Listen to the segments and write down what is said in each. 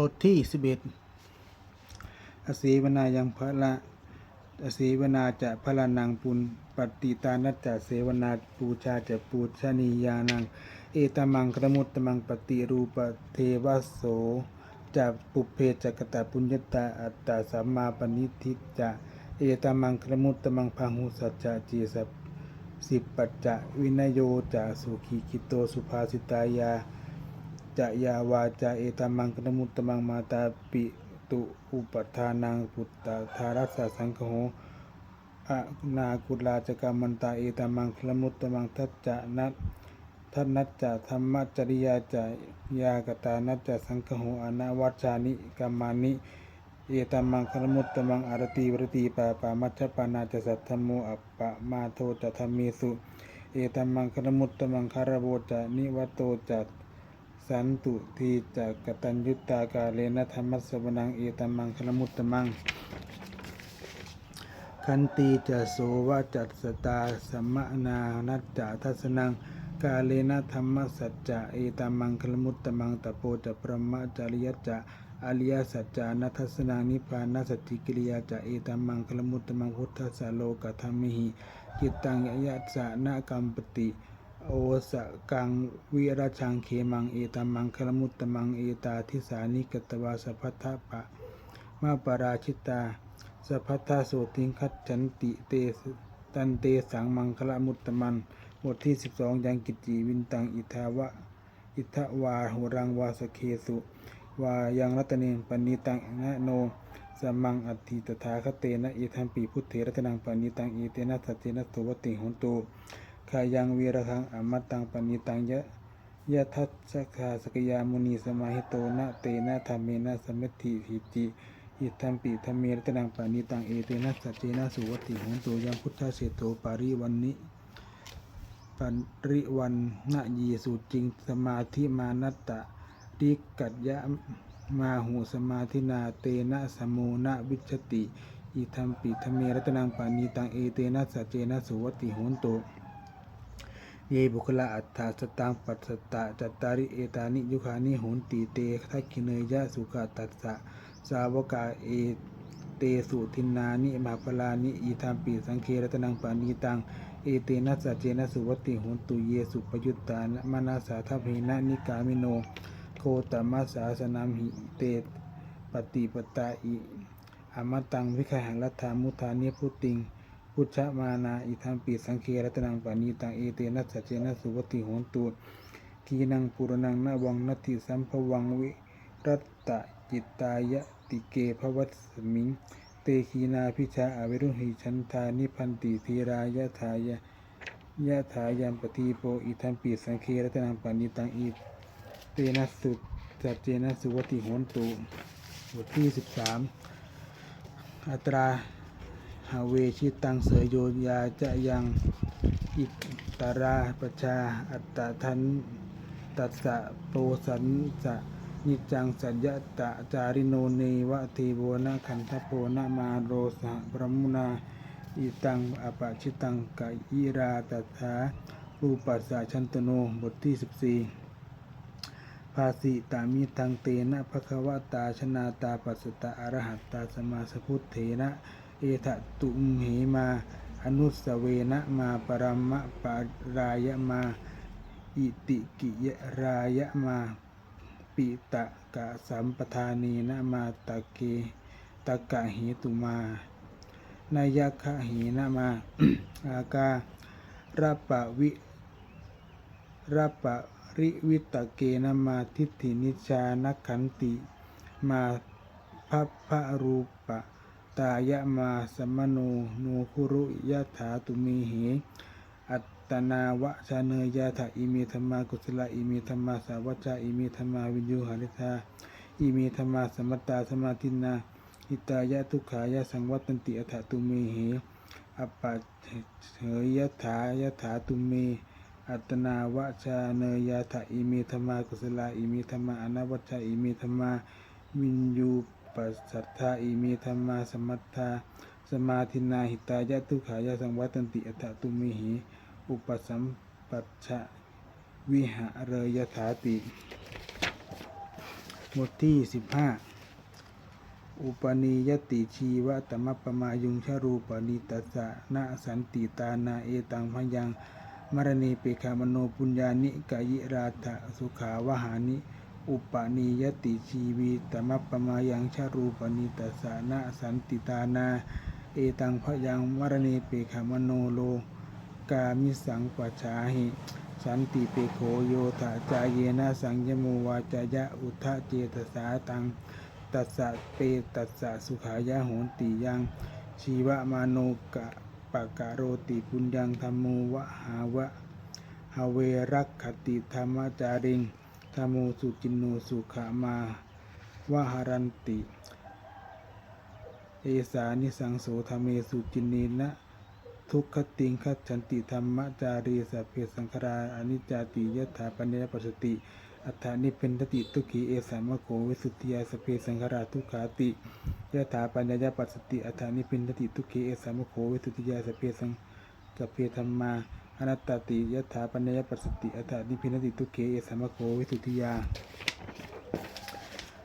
บทที่สิบเอ็ดอสีวนายังพระละอสีวนาจะพระลานังปุณปฏิตานัจจะเสวนาปูชาจะปูชนียานัง เอตมังกระมุตตมังปฏิรูปเทวโสจะปุเพจักตาปุญญตาอัตตาสัมมาปณิทิจะเอตมังกระมุตตมังพังหุสัจจะจีสัสิบปัจจะวินโยจะสุขีคิโตสุภาสิตายา จะยาวาจาเอตมังกนมุตตมังมาตาปิตุอุปทานังปุตตาธารัสสะสังคโหอะนากุลาจกรรมันตาเอตมังคลมุตตมังทัจจะนัตทันนัจจะธรรมจริยาจะยากตานัจจะสังคโหอนาวัชานิกรรมานิเอตมังคลมุตตมังอารติวรติปาปามัชปานาจะสัทธโมอัปปะมาโทจะธรรมีสุ เอตมังคลมุตตมังคารโบจะนิวัตโตจะ สันตุทีจากกตัญยุตากาเลนะธรรมสวนังเอตมังคลมุตตมัง คันตีจะโสวะจัตสตาสมะนานัจจะทัสนังกาเลนะธรรมสัจจะเอตมังคลมุตตมังตะโปจะพระมะจริยจะอริยสัจจานัทสนังนิพานัสติกิริยาจะเอตมังคลมุตตมังพุทธสโลกธรรมิหิจิตตังยะยะสะนะกัมปติ โอสะกังวิราชังเขมังเอตัมังคลมุตตมังเอตาทิสานิกตวาสัพพทะปะมาปราชิตาสัพพทาโสติงคัจฉันติเตสตันเตสังมังคลมุตตมันบทที่12ยังกิจจีวินตังอิทาวะอิทวาโหรังวาสเคสุวายังรัตเนปณิตังนะโนสมังอัตถิตถาคเตนะเอทัมปีพุทเถรัตนังปณิตังเอเตนะสัจเจนะโสวติโหนตุ ขายังวีระคังอมตังปณิตังยะยะทัสสะคาสกยามุนีสมาหิโตนะเตนะธรรมเมนะสมมติหิจิอิทัมปิธรรมเมรตนังปณิตังเอเตนะสัจเจนะสุวัติโหนตุยังพุทธเสโตปาริวันนิปริวันนะยีสุจริงสมาธิมานัตตะดิกัจยะมาหูสมาธินาเตนะสมโมนะวิชติอิทัมปิธรรมเมรตนังปานิตังเอเตนะสัจเจนะสุวัติโหนตุ เยบุคลาอัฏฐาสตังปัสสตะจัตตาริเอตานิยุคานิโหนติเตทักขิเนยะสุขตัสสะสาวกาเอเตสุทินนานิมาพลานิอีธามปีสังเครตนังปานิตังเอเตนะสัจเจนะสุวติโหนตุเยสุปยุตตานะมนาสาทัพเพนะนิกามิโนโคตมัสสาสนามหิเตปฏิปตาอิอมตังวิคหังรัฐามุทานิพุติง พุทธมานาอิทัมปีสังเครัตนังปานีตังเอเตนะสัจเจนะสุวติโหนตุทีนังปุรนังนาวังนัตถิสัมภวังวิรัตตจิตตายะติเกภวัตสมิง เตขีนาพิชาอวิรุหิชันธานิพันติธีรายะถายะยะถายัมปฏิโปอิทัมปีสังเครัตนังปานีตังอิเตนะสุสัจเจนะสุวติโหนตุบทที่สิบสามอัตรา หาเวชิตังเสยโยยาจะยังอิตราประชาอัตตะทันตัสสะโปสันสะนิจังสัญญตะจาริโนเนวะเทโวนะขันธโปนะมาโรสะพรหมุนาอิตังอปะชิตังกะยิราตัสสารูปัสสะชันตโนบทที่ 14 ภาสิตามิทังเตนะภควตาชนาตาปัสสตะอรหัตตาสมาสพุทเถนะ เอทะตุมเหมา อนุสเวนะมาปรมะปารายะมา อิติกิยรายะมาปิตะกะสัมปทานีนะมาตะเกตะกะเหตุมานายะคะเหนะมาอาการัปปะวิรัปปะริวิตะเกนะมาทิฏฐินิชานักขันติ มาพัพพะรูปะ ตายะมาสมโนโนคุรุยะถาตุมีเหอัตตนาวะชาเนยยะถาอิมีธรรมากุศลอิมีธรรมาสาวัจจาอิมีธรรมาวิญญูหาริธาอิมีธรรมาสมัตตาสมาตินาหิตายะทุกขายะสังวัตันติอัฏฐตุมีเหอปปัจเหยยะถายะถาตุเม อัตนาวะชาเนยยะถาอิมีธรรมากุศลอิมีธรรมาอนาวัจาอิมีธรรมาวิญญูป สสัทธาอิมีธรรมาสมัตตาสมาธินาหิตายะทุกขายะสังวัตันติอัฏฐตุมิหิอุปสัมปัชชะวิหะเรยถาติบทที่สิบห้าอุปนิยติชีวะตมปปมายุงชรูปนิตัสสะนะสันติตานาเอตังพยังมรณีเปคามโนปุญญานิกายิราธะสุขาวหานิ อุปนิยติชีวีตมปปมายังชรูปนิตสสนะสันติตานา เอตังพยังมรณีเปคามโนโลกามิสังปัจฉาหิ สันติเปโขโยทะจายเยนะสังยโมวาจายะอุทะเจตสาตังตัสสะเปตัสสะสุขายะโหนติยัง ชีวะมาโนกะปะกะโรติปุญญังธรรมูวะหาวะหาเวรักขติธรรมจาริง ธรรมูสุจินโนสุขามาวะหารันติ เอสานิสังโสธรรมเมสุจินีนะทุกขติงคัจฉันติธรรมจารีสัพเพสังขรอนิจจติยถาปัญญปัสสติ อัฏฐานิเป็นทติทุกขีเอสามะโขวิสุทธิยาสเพสังขราทุกขาติยถาปัญญาปัสสติอัฏฐานิเป็นทติทุกขีเอสามะโขวิสุทธิยาสเพสังสเพธรรมา อนัตตติยถาปัญญปัสสติอัฏฐานินติทุเกเอสามะโขวิสุทธิยา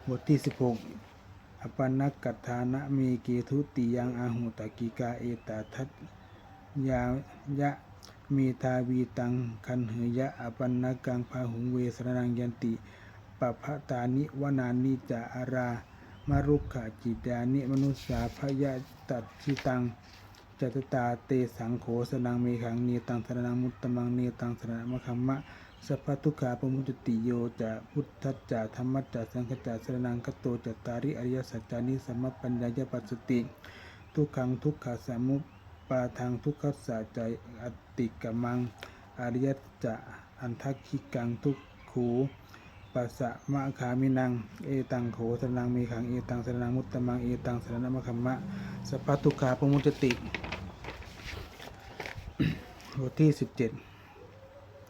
บทที่สิบหกอปันนกัตฐานะเมเกทุติยังอาหุตกิกาเอตาทัตยายะเมทาวีตังคันเหยะอปันนกังพาหุงเวสรนังยันติปปะตานิวนานิจาอารามารุขะจิตานิมนุสสาพยะตัดชิตัง จตุตาเตสังโขสนังเมขังเนตังสนังมุตตมังเนตังสรณมะคัมมะสัพพทุกขาปมุจติโยจะพุทธจจะธรรมัจจะสังฆจะสนังคโตจตาริอริยสัจจานิสัมมปัญญายปัสสติ ทุกขังทุกขสามุปปาทางทุกขสัจจอติกมังอริยสัจจะอันทักขิกังทุกขู ปัสสะมะขามินัง เอตังโขสนังมีขัง เอตังสนังมุตตมัง เอตังสรณมะคัมมะสัพพทุกขาปมุจติบทที่สิบเจ็ด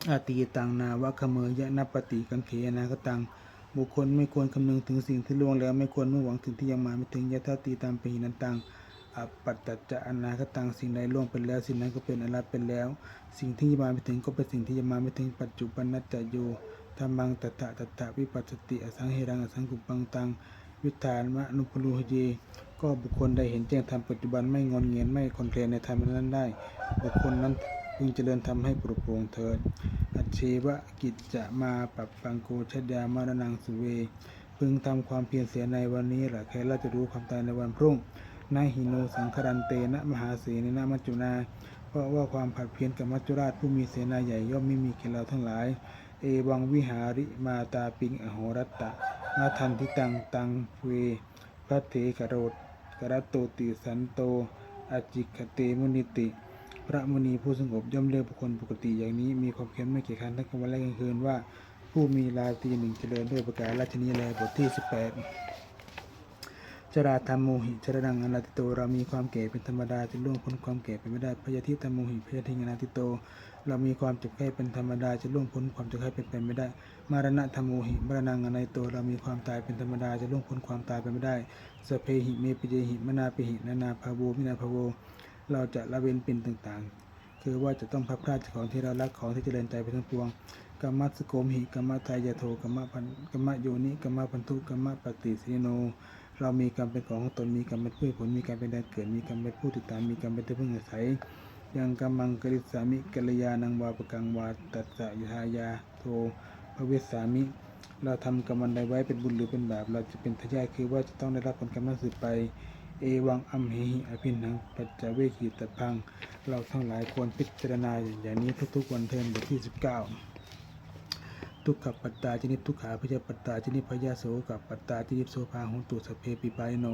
อาตีตังนาวะขเมยะนัปปติกังเขนาคตัง บุคคลไม่ควรคำนึงถึงสิ่งที่ล่วงแล้วไม่ควรมุ่งหวังถึงที่ยังมาไม่ถึงยะทัตตีตามปหินันตังอัปปัตตจะอนาคตังสิ่งใดล่วงไปแล้ว สิ่งนั้นก็เป็นอนัตเป็นแล้ว สิ่งที่ยังมาไม่ถึงก็เป็นสิ่งที่ยังมาไม่ถึงปัจจุบันนัจจโย ธรรมังตถะตถะวิปัสสติอสังเฮรังอสังกุปังตัง วิธานมะนุพลูหเยก็บุคคลใดเห็นแจ้งธรรมปัจจุบันไม่งอนเงียนไม่คอนแคลนในธรรมนั้นได้ บุคคลนั้นพึงเจริญทำให้โปร่งโปร่งเถิด อัจเชวะกิจจะมาปรับปังโกชดามารนังสุเว พึงทำความเพียรเสียในวันนี้แหละแค่เราจะรู้ความตายในวันพรุ่งนาหิโนสังครันเตนะมหาเสนนะมัจจุนา เพราะว่าความผัดเพี้ยนกับมัจจุราชผู้มีเสนาใหญ่ย่อมไม่มีแก่เราทั้งหลาย เอวังวิหาริมาตาปิงอโหรัตตะนาทันทิตังตังเวพระเถกโรตกรตโตติสันโตอจิกเตมุนิติ พระมุนีผู้สงบย่อมเรียกบุคคลปกติอย่างนี้มีความเพียรไม่เกี่ยจคร้านทั้งกลางวันและกลางคืนว่า ผู้มีราตรีหนึ่งเจริญด้วยประการราชนีแลบทที่ 18จราธรรมโมหิจรนังอนาติโตเรามีความแก่เป็นธรรมดาจะล่วงพ้นความแก่ไปไม่ได้พยาธิธรรมโมหิพยาธิอนาติโต เรามีความเจ็บไข้เป็นธรรมดาจะล่วงพ้นความเจ็บไข้เป็นไปไม่ได้ มารณะธรรมโมหิมรณังอนัยโตเรามีความตายเป็นธรรมดาจะล่วงพ้นความตายไปไม่ได้สเพหิเมปิเยหิมนาปิหินานาภาโวมินาภาโว เราจะละเว้นเป็นต่างๆ คือว่าจะต้องพัดพลาดของที่เรารักของที่เจริญใจไปทั้งปวงกรรมัสโกมหิกรรมทายาโทกรรมพันกรรมโยนิกรรมพันธุกรรมปฏิสิโน เรามีกรรมเป็นของตนมีกรรมเป็นผู้ผลมีกรรมเป็นแดนเกิดมีกรรมเป็นผู้ติดตามมีกรรมเป็นที่พึ่งอาศัย ยังกำมังกริสามิกัลยานังวาปกังวาตัสสะยหายาโทภเวสสามิ เราทำกรรมันใดไว้เป็นบุญหรือเป็นบาป เราจะเป็นทายาทคือว่าจะต้องได้รับผลกรรมนั้นสืบไป เอวังอัมเหหิอภินังปัจจเวกีตพัง เราทั้งหลายควรพิจารณาอย่างนี้ทุกๆวันเทินบทที่ 19 ทุกขปัตตาจินิทุกขาพยาปัตตาจินิพยาโสกับปัตตาจินิโสภาหุตุสเพปิปายโน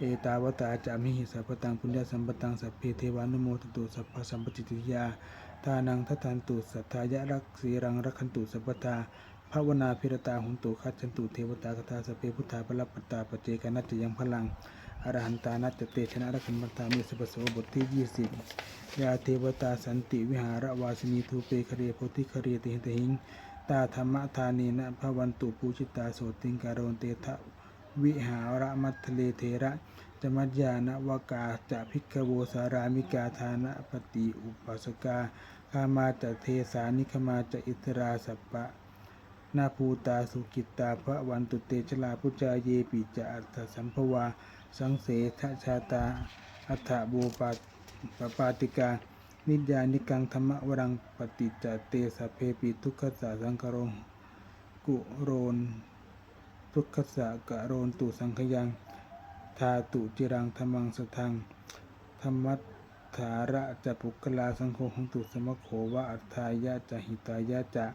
เอตาวตาจามิหิสัพพตังปุญญาสัมปตังสัพเพเทวานุโมทตุสัพพสัมปจิติยาทานังทัตันตุสัทธายะรักสีรังรักขันตุสัพพตาภาวนาพิรตาหุนตุคัจฉันตุเทวตากตาสพเพพุทธาปรับปตตาปเจกานัจจยังพลังอรหันตานัจเตชนะรักขันบันตามิสปโสบทที่20ยาเทวตาสันติวิหารวาสินีทูเปคเรโพธิคเรติหิตหิงตาธรรมธานีนะพระวันตุปูชิตาโสติงการโรนเตทะ วิหารมัทเลเทระจมัจญาณวกาจะพิกโวสารามิกาธานะปฏิอุปัสกาคามาจะเทสานิคมาจะอิตราสัปปะนาภูตาสุกิตตาพระวันตุเตชลาพุจาเยปิจะอัตถสัมภวา สังเสทชาตา อัฏฐบูปาปปาติกา นิยานิกังธรรมวรังปฏิจเตสเพปิทุกขสาสังคโรกุโรน ทุกขสะกะโรนตุสังขยังทาตุจิรังธรรมังสทังธรรมัตถาระจะปุกลาสังโฆหังตุสมโขวะอัฏฐายะจะหิตายะจะ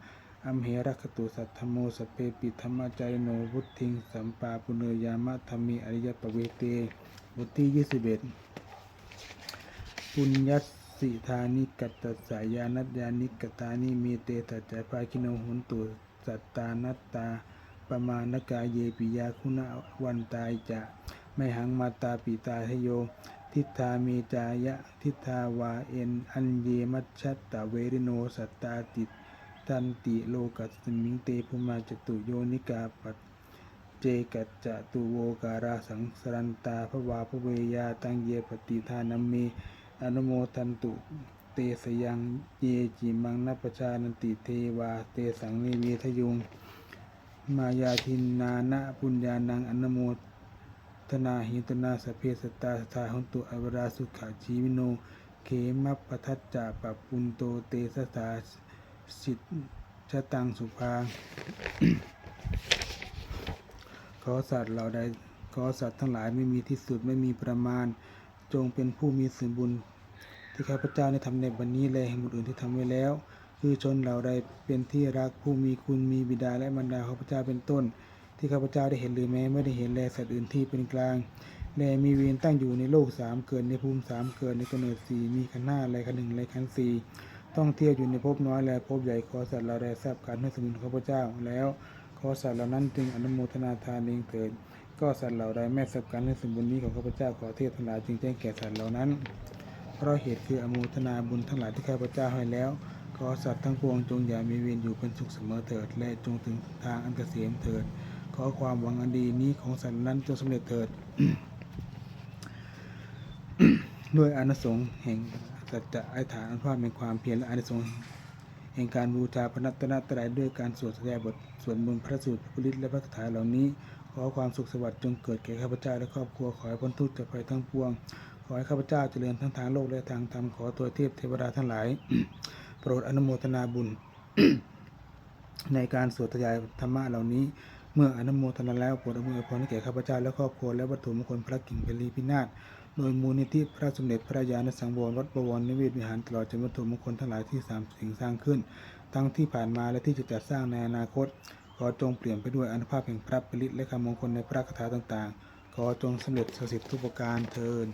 อัมเหระคตุสัทธโมสเพปิธรรมจายโนวุติงสัมปาปุเนยามะธรรมิอริยปเวเตบทที่ยี่สิบเอ็ดปุญญสสิธานิกัตตสายานัตยานิกตานิมีเตตัจจภาคิโนหุนตุสัตตานัตตา ปมาณกาเยปิยาคุณวันตายจะไม่หังมาตาปิตาทโย ทิฏฐามีจายะทิฏฐาวาเอ็น อันเยมัชชัตตะเวริโนสัตตาติตันติโลกัสมิงเตภุมาจตุโยนิกาปัตเจกัจจตุโวการาสังสรันตาภวาภเวยาตังเยปฏิทานัมเมอนุโมทันตุเตสยังเยจิมังนัปปชานันติเทวาเตสังนิเวทยุง มายาทินนานะปุญญานังอนโมทนาหิตนาสเพสตตาสทาหุนตุอวราสุขาชีวิโน เขมัปปทัจจะปปุนโตเตสสาสิทชะตังสุภา ขอสัตว์เราใด ขอสัตว์ทั้งหลายไม่มีที่สุดไม่มีประมาณ จงเป็นผู้มีส่วนบุญ ที่ข้าพเจ้าได้ทำในวันนี้และแห่งบุญอื่นที่ทำไว้แล้ว คือชนเหล่าใดเป็นที่รักผู้มีคุณมีบิดาและบรรดาข้าพเจ้าเป็นต้น ที่ข้าพเจ้าได้เห็นหรือแม้ไม่ได้เห็นแลสัตว์อื่นที่เป็นกลางแลมีเวรตั้งอยู่ในโลกสามเกิดในภูมิสามเกิดในกำเนิดสี่มีขันห้าและขันหนึ่งและขันสี่ต้องเที่ยวอยู่ในภพน้อยและภพใหญ่ขอสัตว์เราใดทราบการให้สมุนข้าพเจ้าแล้วขอสัตว์เหล่านั้นจึงอนุโมทนาทานเองเถิดก็สัตว์เหล่าใดแม่สับการให้สมบูรณ์นี้ของข้าพเจ้าขอเทพทั้งหลายจึงแจ้งแก่สัตว์เหล่านั้น เพราะเหตุคืออนุโมทนาบุญทั้งหลายที่ข้าพเจ้าให้แล้ว อสัตว์ทั้งปวงจงอย่ามีเวรอยู่เป็นสุขเสมอเถิด และจงถึงทางอันเกษมเถิด ขอความหวังอันดีนี้ของสัตว์นั้นจงสำเร็จเถิด ด้วยอนิสงส์แห่งสัจจะไอฐานอันภาพแห่งความเพียรและอนิสงส์แห่งการบูชาพระนัตนตรัยด้วยการสวดแสดงบทสวดมนต์พระสูตรพระพุทธและพระคาถาเหล่านี้ ขอความสุขสวัสดิ์จงเกิดแก่ข้าพเจ้าและครอบครัวขอให้พ้นทุกข์จากภัยทั้งปวง ขอให้ข้าพเจ้าเจริญทั้งทางโลกและทางธรรมขอตัวเทพเทวดาทั้งหลาย โปรดอนุโมทนาบุญ ในการสวดทยายธรรมะเหล่านี้ เมื่ออนุโมทนาแล้วโปรดอวยพรให้แก่ข้าพเจ้าและครอบครัวและวัตถุมงคลพระกิ่งเพลีพินาศโดยมูลนิธิพระสมเด็จพระญาณสังวรวัดบวรนิเวศวิหารตลอดจนวัตถุมงคลทั้งหลายที่สามสิ่งสร้างขึ้น ทั้งที่ผ่านมาและที่จะจัดสร้างในอนาคต ขอจงเปลี่ยนไปด้วยอนุภาพแห่งพระผลิตและคำมงคลในพระคาถาต่างๆ ขอจงสำเร็จสกดิ์สิทธิทุกประการเทิน